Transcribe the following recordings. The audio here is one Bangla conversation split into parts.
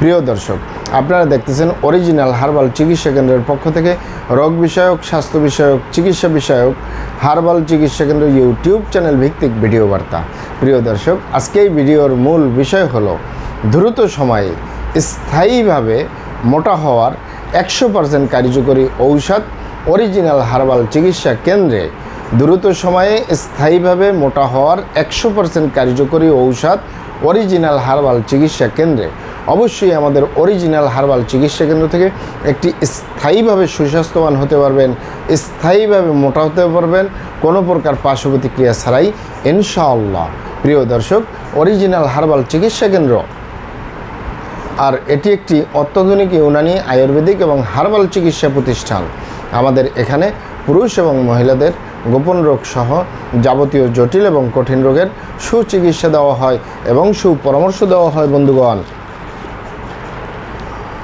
প্রিয় দর্শক, আপনারা দেখতেছেন অরিজিনাল হার্বাল চিকিৎসা কেন্দ্রের পক্ষ থেকে রোগ বিষয়ক, স্বাস্থ্য বিষয়ক, চিকিৎসা বিষয়ক হার্বাল চিকিৎসা কেন্দ্র ইউটিউব চ্যানেল ভিত্তিক ভিডিও বার্তা। প্রিয় দর্শক, আজকে এই ভিডিওর মূল বিষয় হলো, দ্রুত সময়ে স্থায়ীভাবে মোটা হওয়ার একশো পার্সেন্ট কার্যকরী ঔষধ অরিজিনাল হার্বাল চিকিৎসা কেন্দ্রে দ্রুত সময়ে স্থায়ীভাবে মোটা হওয়ার একশো পার্সেন্ট কার্যকরী ঔষধ অরিজিনাল হার্বাল চিকিৎসা কেন্দ্রে অবশ্যই আমাদের অরিজিনাল হার্বাল চিকিৎসা কেন্দ্র থেকে একটি স্থায়ীভাবে সুস্বাস্থ্যবান হতে পারবেন, স্থায়ীভাবে মোটা হতে পারবেন, কোনো প্রকার পার্শ্ব প্রতিক্রিয়া ছাড়াই ইনশাআল্লাহ। প্রিয় দর্শক অরিজিনাল হার্বাল চিকিৎসা কেন্দ্র। আর এটি একটি অত্যাধুনিক ইউনানি আয়ুর্বেদিক এবং হার্বাল চিকিৎসা প্রতিষ্ঠান। আমাদের এখানে পুরুষ এবং মহিলাদের গোপন রোগ সহ যাবতীয় জটিল এবং কঠিন রোগের সুচিকিৎসা দেওয়া হয় এবং সুপরামর্শ দেওয়া হয় বন্ধুগণ।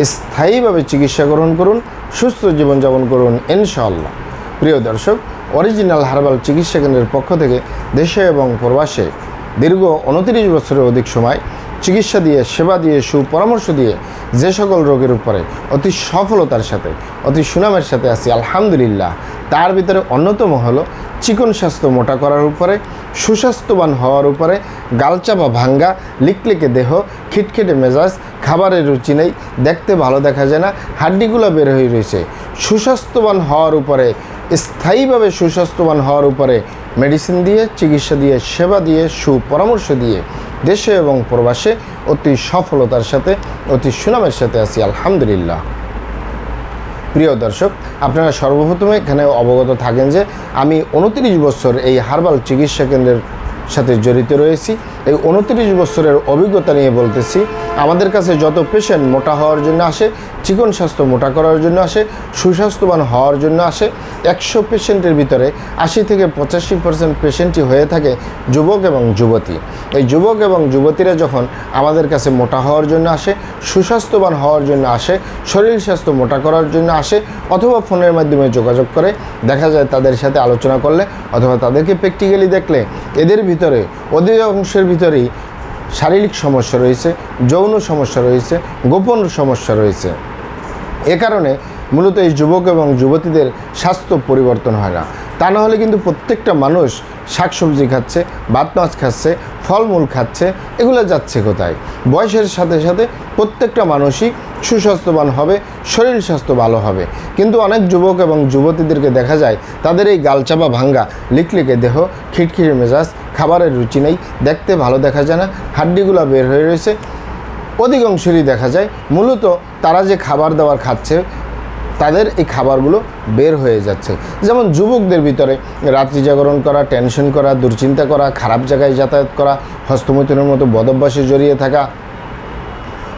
স্থায়ীভাবে চিকিৎসা গ্রহণ করুন, সুস্থ জীবনযাপন করুন, ইনশাআল্লাহ। প্রিয় দর্শক, অরিজিনাল হার্বাল চিকিৎসা কেন্দ্রের পক্ষ থেকে দেশে এবং প্রবাসে দীর্ঘ উনত্রিশ বছরের অধিক সময় চিকিৎসা দিয়ে, সেবা দিয়ে, সুপরামর্শ দিয়ে যে সকল রোগের উপরে অতি সফলতার সাথে, অতি সুনামের সাথে আছি, আলহামদুলিল্লাহ। তার ভিতরে অন্যতম হলো চিকন স্বাস্থ্য মোটা করার উপরে, সুস্বাস্থ্যবান হওয়ার উপরে গালচা বা ভাঙ্গা, লিকলিকে দেহ, খিটখিটে মেজাজ খাবারের রুচি নেই, দেখতে ভালো দেখা যায় না, হাড্ডিগুলো বের হয়ে রয়েছে। সুস্বাস্থ্যবান হওয়ার উপরে, স্থায়ীভাবে সুস্বাস্থ্যবান হওয়ার উপরে মেডিসিন দিয়ে, চিকিৎসা দিয়ে, সেবা দিয়ে, সুপরামর্শ দিয়ে দেশে এবং প্রবাসে অতি সফলতার সাথে, অতি সুনামের সাথে আছি, আলহামদুলিল্লাহ। প্রিয় দর্শক, আপনারা সর্বপ্রথমে এখানে অবগত থাকেন যে, আমি উনত্রিশ বছর এই হার্বাল চিকিৎসা কেন্দ্রের সাথে জড়িত রয়েছি। এই উনত্রিশ বছরের অভিজ্ঞতা নিয়ে বলতেছি, আমাদের কাছে যত পেশেন্ট মোটা হওয়ার জন্য আসে চিকন স্বাস্থ্য মোটা করার জন্য আসে, সুস্বাস্থ্যবান হওয়ার জন্য আসে। একশো পেশেন্টের ভিতরে আশি থেকে পঁচাশি পার্সেন্ট পেশেন্টই হয়ে থাকে যুবক এবং যুবতী। এই যুবক এবং যুবতীরা যখন আমাদের কাছে মোটা হওয়ার জন্য আসে, সুস্বাস্থ্যবান হওয়ার জন্য আসে, শরীর স্বাস্থ্য মোটা করার জন্য আসে, অথবা ফোনের মাধ্যমে যোগাযোগ করে, দেখা যায় তাদের সাথে আলোচনা করলে অথবা তাদেরকে প্র্যাকটিক্যালি দেখলে, এদের ভিতরে অধিকাংশের ভিতরেই শারীরিক সমস্যা রয়েছে, যৌন সমস্যা রয়েছে, গোপন সমস্যা রয়েছে। এ কারণে মূলত এই যুবক এবং যুবতীদের স্বাস্থ্য পরিবর্তন হয় না। তা না হলে কিন্তু প্রত্যেকটা মানুষ শাকসবজি খাচ্ছে, ভাত, মাছ খাচ্ছে, ফলমূল খাচ্ছে, এগুলো যাচ্ছে কোথায়? বয়সের সাথে সাথে প্রত্যেকটা মানুষই সুস্বাস্থ্যবান হবে, শরীর স্বাস্থ্য ভালো হবে। কিন্তু অনেক যুবক এবং যুবতীদেরকে দেখা যায়, তাদের এই গালচাপা ভাঙ্গা, লিকলিকে দেহ, খিটখিটে মেজাজ, খাবারের রুচি নেই, দেখতে ভালো দেখা যায় না, হাড্ডিগুলো বের হয়ে রয়েছে অধিকাংশেরই দেখা যায়, মূলত তারা যে খাবার দাবার খাচ্ছে, তাদের এই খাবারগুলো বের হয়ে যাচ্ছে। যেমন যুবকদের ভিতরে রাত্রি জাগরণ করা, টেনশন করা, দুশ্চিন্তা করা, খারাপ জায়গায় যাতায়াত করা, হস্তমৈথুনের মতো বদভ্যাসে জড়িয়ে থাকা,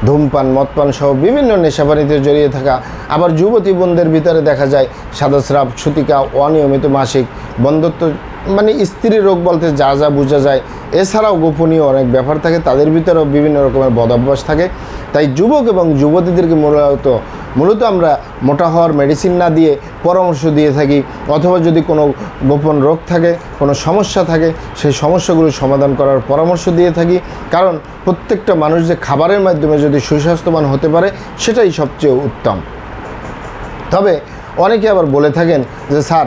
ধূমপান, মদপান সহ বিভিন্ন নেশাপানিতে জড়িয়ে থাকা। আবার যুবতী বোনদের ভিতরে দেখা যায় সাদাস্রাব ছুতিকা অনিয়মিত মাসিক বন্ধত্ব মানে স্ত্রী রোগ বলতে যা যা বোঝা যায় এছাড়াও গোপনীয় অনেক ব্যাপার থাকে, তাদের ভিতরেও বিভিন্ন রকমের বদভ্যাস থাকে। তাই যুবক এবং যুবতীদেরকে মূলত মূলত আমরা মোটা হওয়ার মেডিসিন না দিয়ে পরামর্শ দিয়ে থাকি, অথবা যদি কোনো গোপন রোগ থাকে, কোনো সমস্যা থাকে, সেই সমস্যাগুলো সমাধান করার পরামর্শ দিয়ে থাকি। কারণ প্রত্যেকটা মানুষ যে খাবারের মাধ্যমে যদি সুস্বাস্থ্যবান হতে পারে, সেটাই সবচেয়ে উত্তম। তবে অনেকে আবার বলে থাকেন যে, স্যার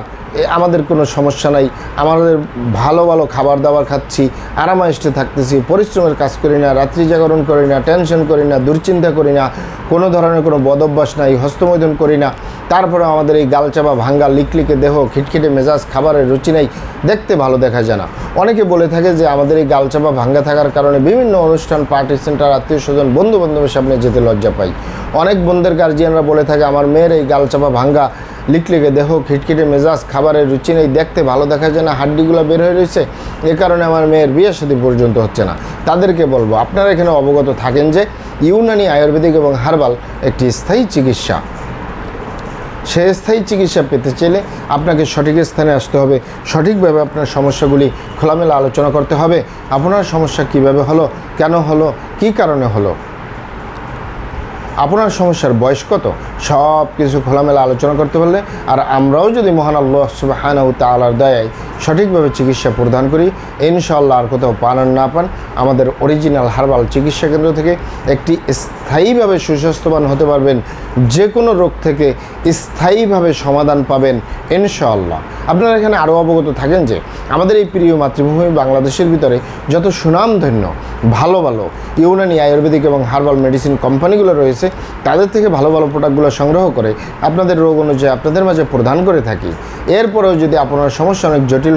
আমাদের কোনো সমস্যা নাই। আমাদের ভালো ভালো খাবার দাবার খাচ্ছি আরামাইষ্টে থাকতেছি, পরিশ্রমের কাজ করি না, রাত্রি জাগরণ করি না, টেনশন করি না, দুশ্চিন্তা করি না, কোনো ধরনের কোনো বদভ্যাস নাই, হস্তমৈদন করি না। তারপরে আমাদের এই গালচাপা, ভাঙ্গা, লিকলিকে দেহ, খিটখিটে মেজাজ, খাবারের রুচি নেই, দেখতে ভালো দেখা যায় না। অনেকে বলে থাকে যে আমাদের এই গালচাপা, ভাঙ্গা থাকার কারণে বিভিন্ন অনুষ্ঠান, পার্টি সেন্টার, আত্মীয় স্বজন বন্ধু বান্ধবের সামনে যেতে লজ্জা পাই। অনেক বন্ধুদের গার্জিয়ানরা বলে থাকে, আমার মেয়ের এই গালচাপা, ভাঙ্গা লিকলিকে দেহ খিটখিটে মেজাজ, খাবারের রুচি নেই, দেখতে ভালো দেখা যায় না হাড্ডিগুলো বের হয়ে রয়েছে। এ কারণে আমার মেয়ের বিয়ে সাথে পর্যন্ত হচ্ছে না। তাদেরকে বলব, আপনারা এখানে অবগত থাকেন যে ইউনানি আয়ুর্বেদিক এবং হার্বাল একটি স্থায়ী চিকিৎসা। সে স্থায়ী চিকিৎসা পেতে চাইলে আপনাকে সঠিক স্থানে আসতে হবে। সঠিকভাবে আপনার সমস্যাগুলি খোলামেলা আলোচনা করতে হবে। আপনার সমস্যা কীভাবে হলো, কেন হলো, কী কারণে হলো? আপনার সমস্যার বয়স কত? সব কিছু খোলামেলা আলোচনা করতে পারলে, আর আমরাও যদি মহান আল্লাহ সুবাহানাউ তালার দয়ায় সঠিকভাবে চিকিৎসা প্রদান করি। ইনশাআল্লাহ আর কোথাও পান না পান, আমাদের অরিজিনাল হার্বাল চিকিৎসা কেন্দ্র থেকে একটি স্থায়ীভাবে সুস্বাস্থ্যবান হতে পারবেন যে কোনো রোগ থেকে স্থায়ীভাবে সমাধান পাবেন, ইনশাআল্লাহ। আপনারা এখানে আরও অবগত থাকেন যে, আমাদের এই প্রিয় মাতৃভূমি বাংলাদেশের ভিতরে যত সুনামধন্য, ভালো ভালো ইউনানি আয়ুর্বেদিক এবং হার্বাল মেডিসিন কোম্পানিগুলো রয়েছে, তাদের থেকে ভালো ভালো প্রোডাক্টগুলো সংগ্রহ করে আপনাদের রোগ অনুযায়ী আপনাদের মাঝে প্রদান করে থাকি। এরপরেও যদি আপনার সমস্যা অনেক জটিল